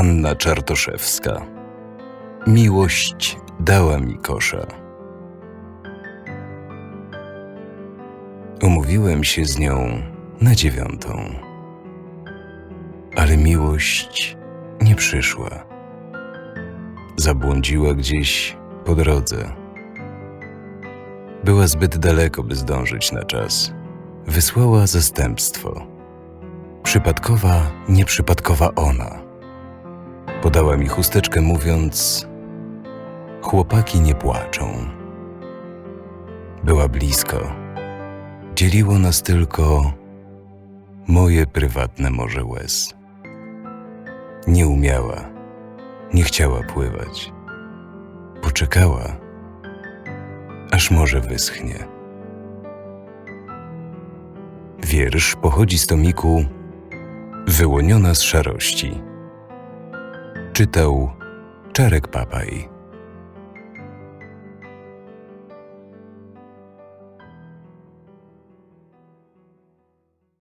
Anna Czartoszewska. Miłość dała mi kosza. Umówiłem się z nią na dziewiątą. Ale miłość nie przyszła. Zabłądziła gdzieś po drodze. Była zbyt daleko, by zdążyć na czas. Wysłała zastępstwo. Przypadkowa, nieprzypadkowa ona. Podała mi chusteczkę, mówiąc: Chłopaki nie płaczą. Była blisko. Dzieliło nas tylko moje prywatne morze łez. Nie umiała, nie chciała pływać. Poczekała, aż morze wyschnie. Wiersz pochodzi z tomiku Wyłoniona z szarości. Czytał Czarek Papaj.